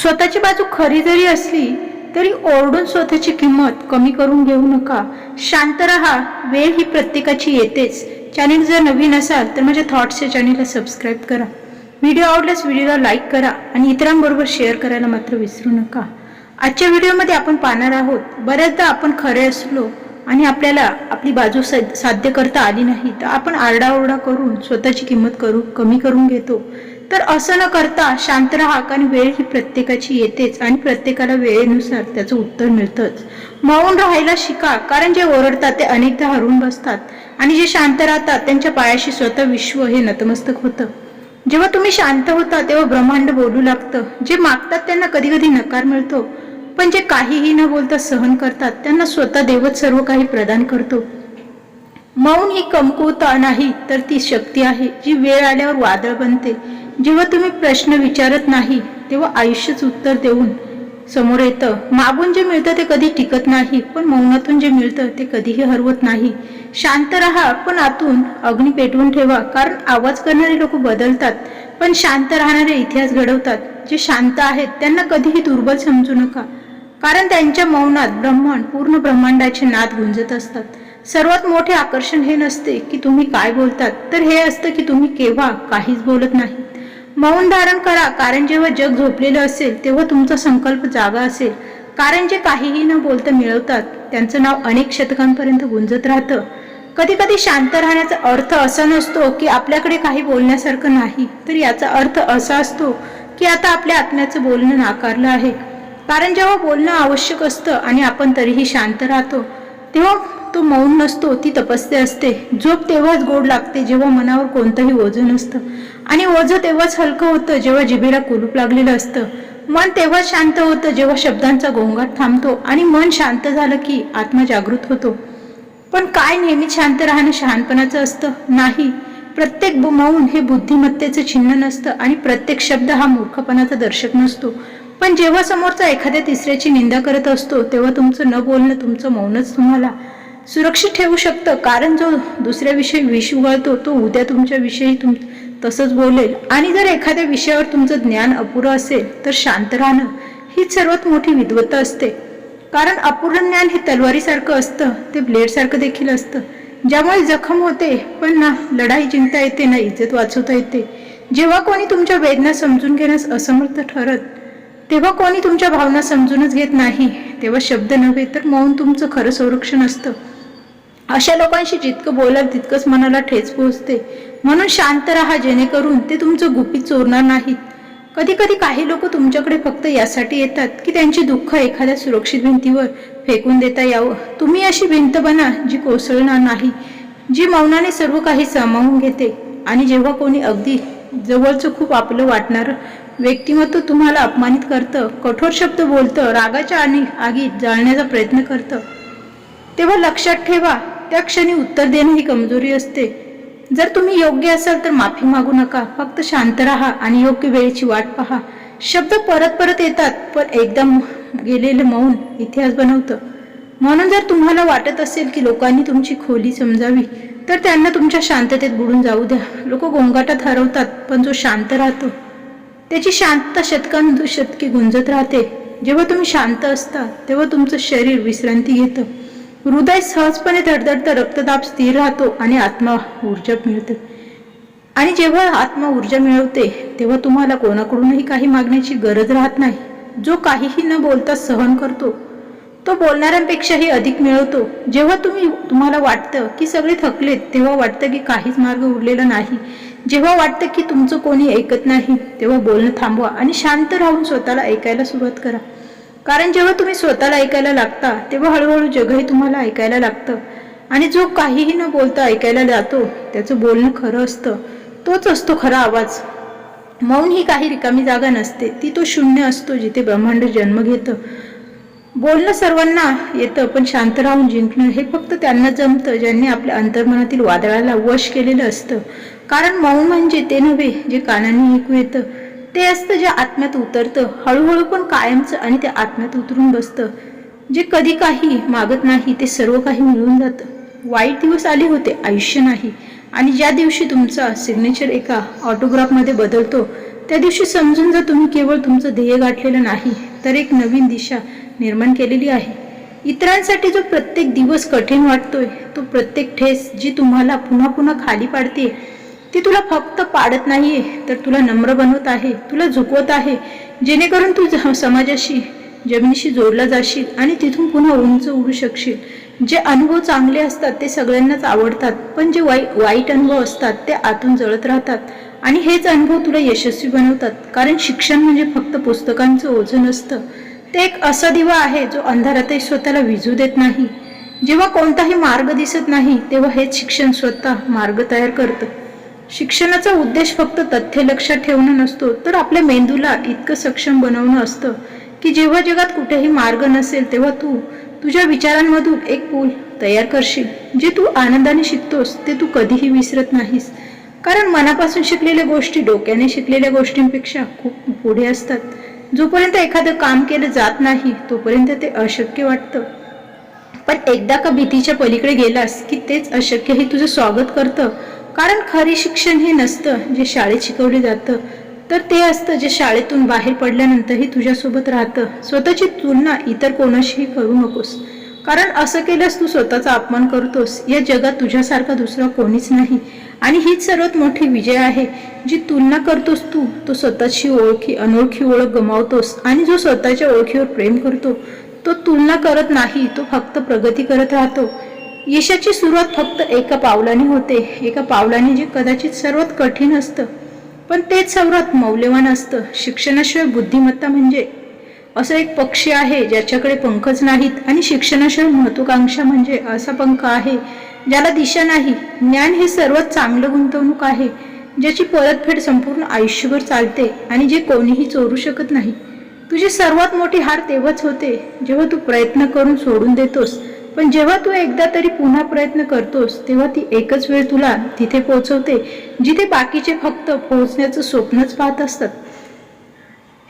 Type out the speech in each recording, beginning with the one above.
स्वतःची बाजू खरी जरी असली तरी ओरडून स्वतःची किंमत कमी करून घेऊ नका. शांत रहा. वेळ ही प्रत्येकाची येतेच. चॅनेल जर नवीन असाल तर माझ्या थॉट्सच्या चॅनेलला सबस्क्राईब करा. व्हिडिओ आवडल्यास व्हिडिओला लाईक करा आणि इतरांबरोबर शेअर करायला मात्र विसरू नका. आजच्या व्हिडिओमध्ये आपण पाहणार आहोत बऱ्याचदा आपण खरे असलो आणि आपल्याला आपली बाजू साध्य करता आली नाही तर आपण आरडाओरडा करून स्वतःची किंमत करू कमी करून घेतो. तर असं न करता शांत राहा कारण वेळ ही प्रत्येकाची येतेच आणि प्रत्येकाला वेळेनुसार त्याचं उत्तर मिळतंच. मौन राहायला शिका कारण जे ओरडतात ते अनेकदा हरून बसतात. आणि जे शांत राहतात त्यांच्या पायाशी स्वतः विश्व हे नतमस्तक होतं. जेव्हा तुम्ही शांत होता तेव्हा ब्रह्मांड बोलू लागतं. जे मागतात त्यांना कधी कधी नकार मिळतो. पण जे काहीही न बोलता सहन करतात त्यांना स्वतः देवच सर्व काही प्रदान करतो. मौन ही कमकुवता नाही तर ती शक्ती आहे जी वेळ आल्यावर वादळ बनते. जेव्हा तुम्ही प्रश्न विचारत नाही तेव्हा आयुष्यच उत्तर देऊन समोर येतं. मागून जे मिळतं ते कधी टिकत नाही पण मौनातून जे मिळतं ते कधीही हरवत नाही. शांत राहा पण आतून अग्नी पेटवून ठेवा कारण आवाज करणारे लोक बदलतात पण शांत राहणारे इतिहास घडवतात. जे शांत आहेत त्यांना कधीही दुर्बल समजू नका कारण त्यांच्या मौनात ब्रह्मांड पूर्ण ब्रह्मांडाचे नाद गुंजत असतात. सर्वात मोठे आकर्षण हे नसते की तुम्ही काय बोलतात तर हे असतं की तुम्ही केव्हा काहीच बोलत नाही. मौन धारण करा. कारण जेव्हा जग झोपलेलं असेल तेव्हा तुमचा संकल्प जागा असेल. कारण जे काहीही न बोलता मिळवतात त्यांचं नाव अनेक शतकांपर्यंत गुंजत राहतं. कधी कधी शांत राहण्याचा अर्थ असा नसतो की आपल्याकडे काही बोलण्यासारखं नाही. तर याचा अर्थ असा असतो की आता आपल्या आत्म्याचं बोलणं नाकारलं आहे. कारण जेव्हा बोलणं आवश्यक असतं आणि आपण तरीही शांत राहतो तेव्हा तो मौन नसतो ती तपस्या असते. झोप तेव्हाच गोड लागते जेव्हा मनावर कोणतंही ओझं नसतं. आणि ओझं तेव्हाच हलकं होतं जेव्हा जिभेला कुलूप लागलेलं असतं. मन तेव्हाच शांत होतं जेव्हा शब्दांचा गोंगाट थांबतो आणि मन शांत झालं की आत्मा जागृत होतो. पण काय नेहमीच शांत राहणं शहाणपणाचं असतं? नाही. प्रत्येक मौन हे बुद्धिमत्तेचं चिन्ह नसतं आणि प्रत्येक शब्द हा मूर्खपणाचा दर्शक नसतो. पण जेव्हा समोरचा एखाद्या तिसऱ्याची निंदा करत असतो तेव्हा तुमचं न बोलणं तुमचं मौनच तुम्हाला. सुरक्षित ठेवू शकतं. कारण जो दुसऱ्याविषयी विष उगळतो तो उद्या तुमच्याविषयी तुम तसंच बोलेल. आणि जर एखाद्या विषयावर तुमचं ज्ञान अपुरं असेल तर शांत राहणं हीच सर्वात मोठी विद्वत्ता असते. कारण अपूर्ण ज्ञान हे तलवारीसारखं असतं ते ब्लेडसारखं देखील असतं. ज्यामुळे जखम होते पण ना लढाई जिंकता येते ना इज्जत वाचवता येते. जेव्हा कोणी तुमच्या वेदना समजून घेण्यास असमर्थ ठरत तेव्हा कोणी तुमच्या भावना समजूनच घेत नाही. तेव्हा शब्द नव्हे तर मौन तुमचं खरं संरक्षण असतं. अशा लोकांशी जितकं बोलाल तितकंच मनाला ठेच पोहोचते. म्हणून शांत राहा जेणेकरून ते तुमचं गुपित चोरणार नाहीत. कधी कधी काही लोक तुमच्याकडे फक्त यासाठी येतात की त्यांची दुःख एखाद्या सुरक्षित भिंतीवर फेकून देता यावं. तुम्ही अशी भिंत बना जी कोसळणार नाही जी मौनाने सर्व काही सामावून घेते. आणि जेव्हा कोणी अगदी जवळचं खूप आपलं वाटणारं व्यक्तिमत्व तुम्हाला अपमानित करतं कठोर शब्द बोलतं रागाच्या आणि आगीत जाळण्याचा प्रयत्न करतं तेव्हा लक्षात ठेवा त्या क्षणी उत्तर देणं ही कमजोरी असते. जर तुम्ही योग्य असाल तर माफी मागू नका. फक्त शांत राहा आणि योग्य वेळेची वाट पहा. शब्द परत परत येतात पण एकदम गेलेलं मौन इतिहास बनवतं. म्हणून जर तुम्हाला वाटत असेल की लोकांनी तुमची खोली समजावी तर त्यांना तुमच्या शांततेत बुडून जाऊ द्या. लोक गोंगाटात हरवतात पण जो शांत राहतो त्याची शांतता शतकानुशतके गुंजत राहते. जेव्हा तुम्ही शांत असता तेव्हा तुमचं शरीर विश्रांती घेतं. हृदय सहजपणे धडधडतं रक्तदाब स्थिर राहतो आणि आत्मा ऊर्जा मिळते. आणि जेव्हा आत्मा ऊर्जा मिळवते तेव्हा तुम्हाला कोणाकडूनही काही मागण्याची गरज राहत नाही. जो काहीही न बोलता सहन करतो तो बोलणाऱ्यांपेक्षाही अधिक मिळवतो. जेव्हा तुम्ही तुम्हाला वाटतं की सगळे थकलेत तेव्हा वाटतं की काहीच मार्ग उरलेला नाही. जेव्हा वाटतं की तुमचं कोणी ऐकत नाही तेव्हा बोलणं थांबवा आणि शांत राहून स्वतःला ऐकायला सुरुवात करा. कारण जेव्हा तुम्ही स्वतःला ऐकायला लागता तेव्हा हळूहळू जगही तुम्हाला ऐकायला लागतं. आणि जो काहीही न बोलता ऐकायला जातो त्याचं बोलणं खरं असतं. तोच असतो खरा आवाज. मौन ही काही रिकामी जागा नसते. ती तो शून्य असतो जिथे ब्रह्मांड जन्म घेतं. बोलणं सर्वांना येतं पण शांत राहून जिंकणं हे फक्त त्यांना जमतं ज्यांनी आपल्या अंतर्मनातील वादळाला वश केलेलं असतं. कारण मौन म्हणजे ते नव्हे जे कानांनी ऐकू येतं. ते असतं जे आत्म्यात उतरतं. हळूहळू पण कायमचं आणि ते आत्म्यात उतरून बसतं. जे कधी काही मागत नाही ते सर्व काही मिळून जातं. वाईट दिवस आले होते आयुष्य नाही. आणि ज्या दिवशी तुमचा सिग्नेचर एका ऑटोग्राफमध्ये बदलतो त्या दिवशी समजून जर तुम्ही केवळ तुमचं ध्येय गाठलेलं नाही तर एक नवीन दिशा निर्माण केलेली आहे. इतरांसाठी जो प्रत्येक दिवस कठीण वाटतोय तो प्रत्येक ठेस जी तुम्हाला पुन्हा पुन्हा खाली पाडते ती तुला फक्त पाडत नाहीये तर तुला नम्र बनवत आहे तुला झुकवत आहे. जेणेकरून तू ज- समाजाशी जमिनीशी जोडला जाशील आणि तिथून पुन्हा उंच उडू शकशील. जे अनुभव चांगले असतात ते सगळ्यांनाच आवडतात पण जे वाई वाईट अनुभव असतात ते आतून जळत राहतात. आणि हेच अनुभव तुला यशस्वी बनवतात कारण शिक्षण म्हणजे फक्त पुस्तकांचं ओझं नसतं. ते एक असा दिवा आहे जो अंधारातही स्वतःला विजू देत नाही. जेव्हा कोणताही मार्ग दिसत नाही तेव्हा हेच शिक्षण स्वतः मार्ग तयार करतं. शिक्षणाचा उद्देश फक्त तथ्य लक्षात ठेवणं नसतो तर आपल्या मेंदूला इतकं सक्षम बनवणं असतं की जेव्हा जगात कुठेही मार्ग नसेल तेव्हा तू तुझ्या विचारांमधून एक पूल तयार करशील जे तू आनंदाने शिकतोस ते तू कधीही विसरत नाहीस. कारण मनापासून शिकलेल्या गोष्टी डोक्याने शिकलेल्या गोष्टींपेक्षा खूप पुढे असतात. जोपर्यंत एखादं काम केलं जात नाही तोपर्यंत ते अशक्य वाटतं. पण एकदा का भीतीच्या पलीकडे गेलास की तेच अशक्यही तुझं स्वागत करतं कारण खरे शिक्षण हे नसतं जे शाळेत शिकवले जातं. तर ते असतं जे शाळेतून बाहेर पडल्यानंतरही तुझ्यासोबत राहतं. स्वतःची तुलना इतर कोणाशीही करू नकोस. कारण असं केल्यास तू स्वतःचा अपमान करतोस. या जगात तुझ्यासारखा दुसरा कोणीच नाही. आणि हीच सर्वात मोठी विजय आहे. जी तुलना करतोस तू तो स्वतःची ओळखी अनोळखी ओळख गमावतोस. आणि जो स्वतःच्या ओळखीवर प्रेम करतो तो तुलना करत नाही तो फक्त प्रगती करत राहतो. यशाची सुरुवात फक्त एका पावलाने होते. एका पावलाने जे कदाचित सर्वात कठीण असतं. पण तेच सर्वात मौल्यवान असतं. शिक्षणाशिवाय बुद्धिमत्ता म्हणजे असं एक पक्षी आहे ज्याच्याकडे पंखच नाहीत आणि शिक्षणाशिवाय महत्वाकांक्षा म्हणजे असा पंख आहे ज्याला दिशा नाही. ज्ञान हे सर्वात चांगलं गुंतवणूक आहे ज्याची परतफेड संपूर्ण आयुष्यभर चालते आणि जे कोणीही चोरू शकत नाही. तुझी सर्वात मोठी हार तेव्हाच होते जेव्हा तू प्रयत्न करून सोडून देतोस. पण जेव्हा तू एकदा तरी पुन्हा प्रयत्न करतोस तेव्हा ती एकच वेळ तुला तिथे पोहोचवते जिथे बाकीचे फक्त पोहोचण्याचं स्वप्नच पाहत असतात.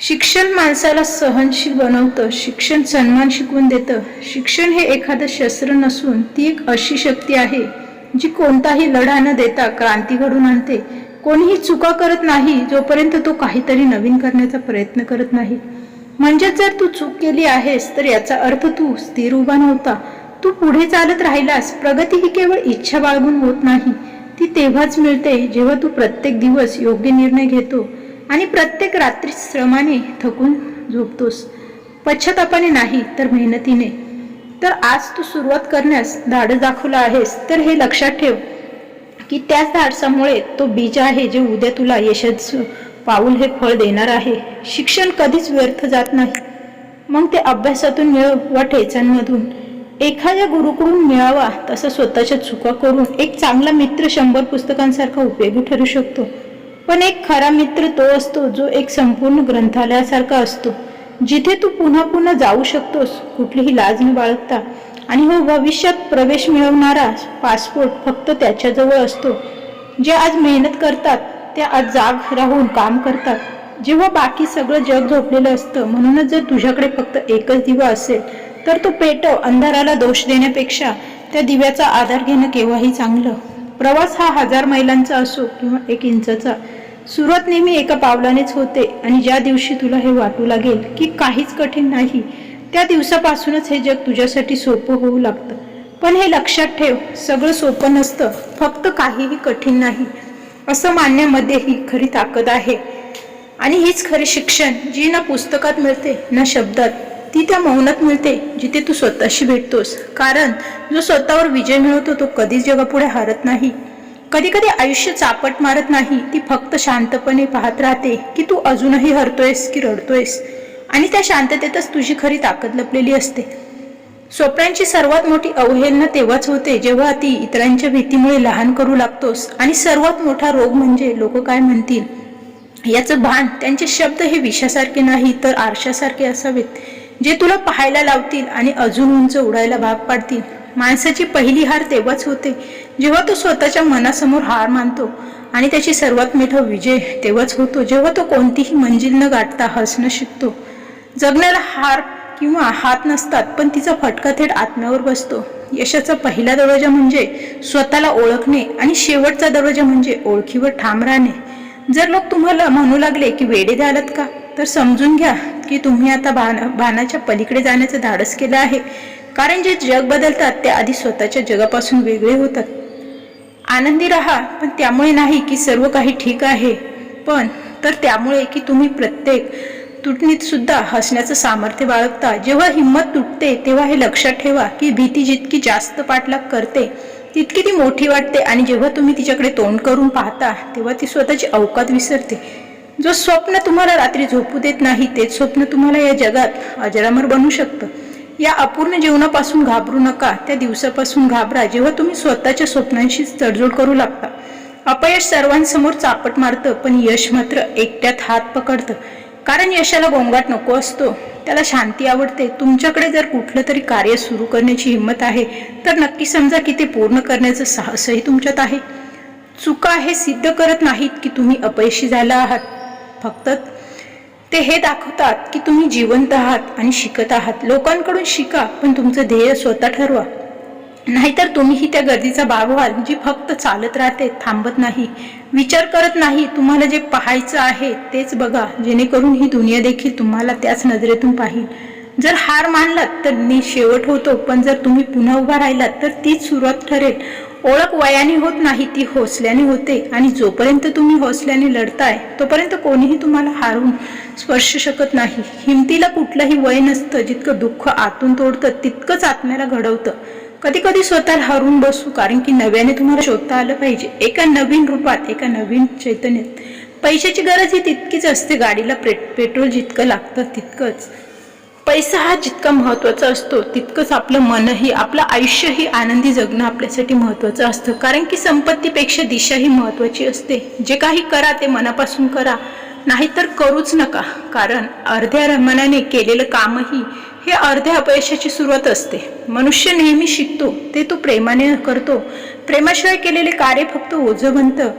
शिक्षण माणसाला सहनशील बनवतं शिक्षण सन्मान शिकवून देतं. शिक्षण हे एखादं शस्त्र नसून ती एक अशी शक्ती आहे जी कोणताही लढा न देता क्रांती घडून आणते. कोणीही चुका करत नाही जोपर्यंत तो काहीतरी नवीन करण्याचा प्रयत्न करत नाही. म्हणजे जर तू चूक केली आहेस तर याचा अर्थ तू स्थिर उभा नव्हता. तू पुढे चालत राहिलास प्रगती ही केवळ इच्छा बाळगून होत नाही. ती तेव्हाच मिळते जेव्हा तू प्रत्येक दिवस योग्य निर्णय घेतो आणि प्रत्येक रात्री श्रमाने थकून झोपतोस. पश्चातापाने नाही तर मेहनतीने. तर आज तू सुरुवात करण्यास धाडस दाखवलं आहेस तर हे लक्षात ठेव की त्याच धाडसामुळे तो बीज आहे जे उद्या तुला यशाचं पाऊल हे फळ देणार आहे. शिक्षण कधीच व्यर्थ जात नाही. मग ते अभ्यासातून मिळव वा ठेचांमधून. एखाद्या गुरुकडून मिळावा तसा स्वतःच्या चुका करून एक चांगला मित्र शंभर पुस्तकांसारखा उपयोगी ठरू शकतो. पण एक खरा मित्र तो असतो जो एक संपूर्ण ग्रंथालयासारखा असतो. जिथे तू पुन्हा पुन्हा जाऊ शकतोस कुठलीही लाज न बाळगता. आणि हो भविष्यात प्रवेश मिळवणारा पासपोर्ट फक्त त्याच्याजवळ असतो. जे आज मेहनत करतात ते आज जाग राहून काम करतात. जेव्हा बाकी सगळं जग झोपलेलं असतं म्हणूनच जर तुझ्याकडे फक्त एकच दिवा असेल तर तो पेटव अंधाराला दोष देण्यापेक्षा त्या दिव्याचा आधार घेणं केव्हाही चांगलं. प्रवास हा हजार मैलांचा असो किंवा एक इंचाचा. सुरुवात नेहमी एका पावलानेच होते आणि ज्या दिवशी तुला हे वाटू लागेल की काहीच कठीण नाही त्या दिवसापासूनच हे जग तुझ्यासाठी सोपं होऊ लागतं. पण हे लक्षात ठेव सगळं सोपं नसतं फक्त काहीही कठीण नाही. असं मानण्यामध्ये ही खरी ताकद आहे. आणि हीच खरी शिक्षण जी ना पुस्तकात मिळते ना शब्दात. ती त्या मौनात मिळते जिथे तू स्वतःशी भेटतोस. कारण जो स्वतःवर विजय मिळवतो तो कधीच जगापुढे हारत नाही. कधी कधी आयुष्य चापट मारत नाही ती फक्त शांतपणे पाहत राहते की तू अजूनही हरतोयस की रडतोयस. आणि त्या शांततेतच तुझी खरी ताकद लपलेली असते. स्वप्नांची सर्वात मोठी अवहेलना तेव्हाच होते जेव्हा ती इतरांच्या भीतीमुळे लहान करू लागतोस. आणि सर्वात मोठा रोग म्हणजे लोक काय म्हणतील? याचं भान त्यांचे शब्द हे विषासारखे नाही तर आरशासारखे असावेत. जे तुला पाहायला लावतील आणि अजून उंच उडायला भाग पाडतील. माणसाची पहिली हार तेव्हाच होते जेव्हा तो स्वतःच्या मनासमोर हार मानतो आणि त्याची सर्वात मोठा विजय तेव्हाच होतो जेव्हा तो कोणतीही मंजिल न गाठता हसणं शिकतो. जगण्याला हार किंवा हात नसतात पण तिचा फटका थेट आत्म्यावर बसतो. यशाचा पहिला दरवाजा म्हणजे स्वतःला ओळखणे आणि शेवटचा दरवाजा म्हणजे ओळखीवर ठाम राहणे. जर लोक तुम्हाला म्हणू लागले की वेडे झालात का? तर समजून घ्या की तुम्ही आता बाण बाणाच्या पलीकडे जाण्याचं धाडस केलं आहे. कारण जे जग बदलतात ते आधी स्वतःच्या जगापासून वेगळे होतात. आनंदी राहा पण त्यामुळे नाही की सर्व काही ठीक आहे. पण तर त्यामुळे की तुम्ही प्रत्येक तुटणीत सुद्धा हसण्याचं सामर्थ्य बाळगता. जेव्हा हिंमत तुटते तेव्हा हे लक्षात ठेवा की भीती जितकी जास्त पाठलाग करते तितकी ती मोठी वाटते. आणि जेव्हा तुम्ही तिच्याकडे तोंड करून पाहता तेव्हा ती स्वतःची अवकात विसरते. जो स्वप्न तुम्हाला रात्री झोपू देत नाही तेच स्वप्न तुम्हाला या जगात अजरामर बनू शकतं. या अपूर्ण जीवनापासून घाबरू नका त्या दिवसापासून घाबरा जेव्हा तुम्ही स्वतःच्या स्वप्नांशी तडजोड करू लागता. अपयश सर्वांसमोर चापट मारतं पण यश मात्र एकट्यात हात पकडतं. कारण यशाला गोंगाट नको असतो त्याला शांती आवडते. तुमच्याकडे जर कुठलं तरी कार्य सुरू करण्याची हिंमत आहे तर नक्की समजा की ते पूर्ण करण्याचं साहसही तुमच्यात आहे. चुका हे सिद्ध करत नाहीत की तुम्ही अपयशी झाला आहात. फक्त ते हे दाखवतात की तुम्ही जिवंत आहात आणि शिकत आहात. लोकांकडून शिका पण तुमचं ध्येय स्वतः ठरवा. नाहीतर तुम्हीही त्या गर्दीचा भाग व्हाल जी फक्त चालत राहते थांबत नाही. विचार करत नाही तुम्हाला जे पाहायचं आहे तेच बघा. जेणेकरून ही दुनिया देखील तुम्हाला त्याच नजरेतून पाहिल. जर हार मानलात तर मी शेवट होतो. पण जर तुम्ही पुन्हा उभा राहिलात तर तीच सुरुवात ठरेल. ओळख वयाने होत नाही ती हौसल्याने होते. आणि जोपर्यंत तुम्ही हौसल्याने लढताय तोपर्यंत कोणीही तुम्हाला हारून स्पर्श शकत नाही. हिमतीला कुठलंही वय नसतं. जितकं दुःख आतून तोडतं तितकंच आत्म्याला घडवतं. कधी कधी स्वतःला हरून बसू कारण की नव्याने तुम्हाला शोधता आलं पाहिजे. एका नवीन रूपात एका नवीन चैतन्यात. पैशाची गरज ही तितकीच असते. गाडीला पेट्रोल जितकं लागतं तितकंच. पैसा हा जितका महत्त्वाचा असतो तितकंच आपलं मनही आपलं आयुष्यही आनंदी जगणं आपल्यासाठी महत्त्वाचं असतं. कारण की संपत्तीपेक्षा दिशा ही महत्त्वाची असते. जे काही करा ते मनापासून करा. नाहीतर करूच नका. कारण अर्ध्या मनाने केलेलं कामही हे अर्ध्या अपयशाची सुरुवात असते. मनुष्य नेहमी शिकतो. ते तो प्रेमाने करतो. प्रेमाशिवाय केलेले कार्य फक्त ओझं बनतं.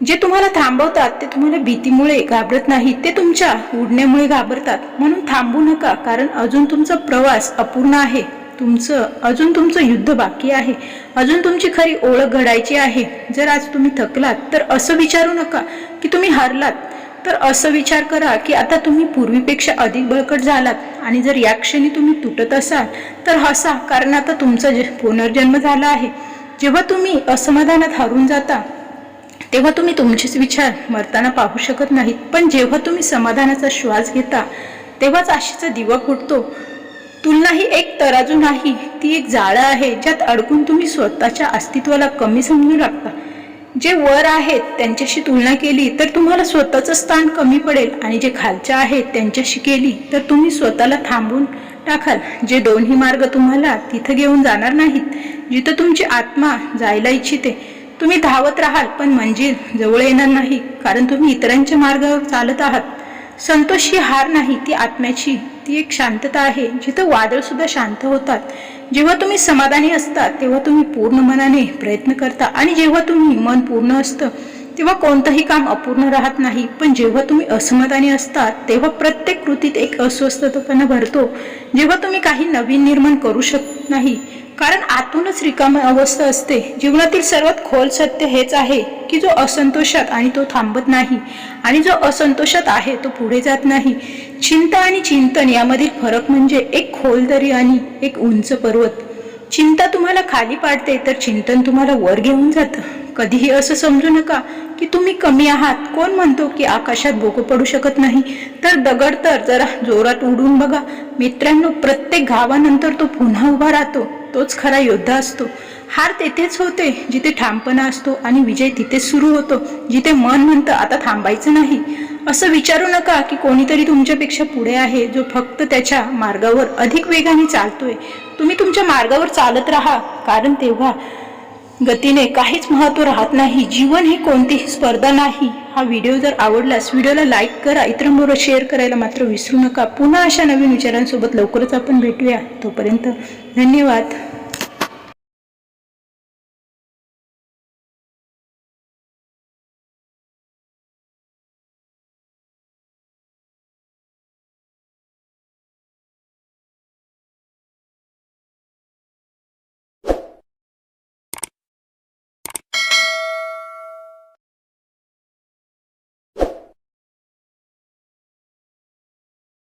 जे तुम्हाला थांबवतात ते तुम्हाला भीतीमुळे घाबरत नाही ते तुमच्या उडण्यामुळे घाबरतात. म्हणून थांबू नका कारण अजून तुमचा प्रवास अपूर्ण आहे. तुमचं अजून तुमचं युद्ध बाकी आहे. अजून तुमची खरी ओळख घडायची आहे. जर आज तुम्ही थकलात तर असं विचारू नका की तुम्ही हारलात. तर असं विचार करा की आता तुम्ही पूर्वीपेक्षा अधिक बळकट झालात. आणि जर या क्षणी तुम्ही तुटत असाल तर हसा कारण आता तुमचा पुनर्जन्म झाला आहे. जेव्हा तुम्ही असमाधानात हरून जाता तेव्हा तुम्ही तुमचेच विचार मरताना पाहू शकत नाहीत. पण जेव्हा तुम्ही समाधानाचा श्वास घेता तेव्हाच आशेचा दिवा फुटतो. तुलना ही एक तराजू नाही ती एक जाळं आहे ज्यात अडकून तुम्ही स्वतःच्या अस्तित्वाला कमी समजू लागता. जे वर आहेत त्यांच्याशी तुलना केली तर तुम्हाला स्वतःचं स्थान कमी पडेल आणि जे खालच्या आहेत त्यांच्याशी केली तर तुम्ही स्वतःला थांबून टाकाल. जे दोन्ही मार्ग तुम्हाला तिथं घेऊन जाणार नाहीत जिथं तुमची आत्मा जायला इच्छिते. तुम्ही धावत राहाल पण मंजिल जवळ येणार नाही कारण तुम्ही इतरांच्या मार्गावर चालत आहात. संतोष ही हार नाही ती आत्म्याची. ती एक शांतता आहे जिथं वादळ सुद्धा शांत होतात. जेव्हा तुम्ही समाधानी असता तेव्हा तुम्ही पूर्ण मनाने प्रयत्न करता. आणि जेव्हा तुम्ही मन पूर्ण असतं तेव्हा कोणतंही काम अपूर्ण राहत नाही. पण जेव्हा तुम्ही असमताने असतात तेव्हा प्रत्येक कृतीत एक अस्वस्थपणा भरतो. जेव्हा तुम्ही काही नवीन निर्माण करू शकत नाही. कारण आतूनच रिकाम अवस्था असते. जीवनातील सर्वात खोल सत्य हेच आहे की जो असंतोषात आणि तो थांबत नाही. आणि जो असंतोषात आहे तो पुढे जात नाही. चिंता आणि चिंतन यामधील फरक म्हणजे एक खोल दरी आणि एक उंच पर्वत. चिंता तुम्हाला खाली पाडते तर चिंतन तुम्हाला वर घेऊन जातं. कधीही असं समजू नका की तुम्ही कमी आहात. कोण म्हणतो की आकाशात बोकं पडू शकत नाही? तर दगड तर जरा जोरात उडून बघा. मित्रांनो प्रत्येक घावानंतर तो पुन्हा उभा राहतो. तोच खरा योद्धा असतो. हार तेथेच होते जिथे ठामपणा असतो आणि विजय तिथेच सुरू होतो. जिथे मन म्हणतं आता थांबायचं नाही. असं विचारू नका की कोणीतरी तुमच्यापेक्षा पुढे आहे जो फक्त त्याच्या मार्गावर अधिक वेगाने चालतोय. तुम्ही तुमच्या मार्गावर चालत राहा. कारण तेव्हा गतीने काहीच महत्त्व राहत नाही. जीवन ही कोणतीही स्पर्धा नाही. हा व्हिडिओ जर आवडलास व्हिडिओला लाईक करा. इतरांबरोबर शेअर करायला मात्र विसरू नका. पुन्हा अशा नवीन विचारांसोबत लवकरच आपण भेटूया. तोपर्यंत धन्यवाद.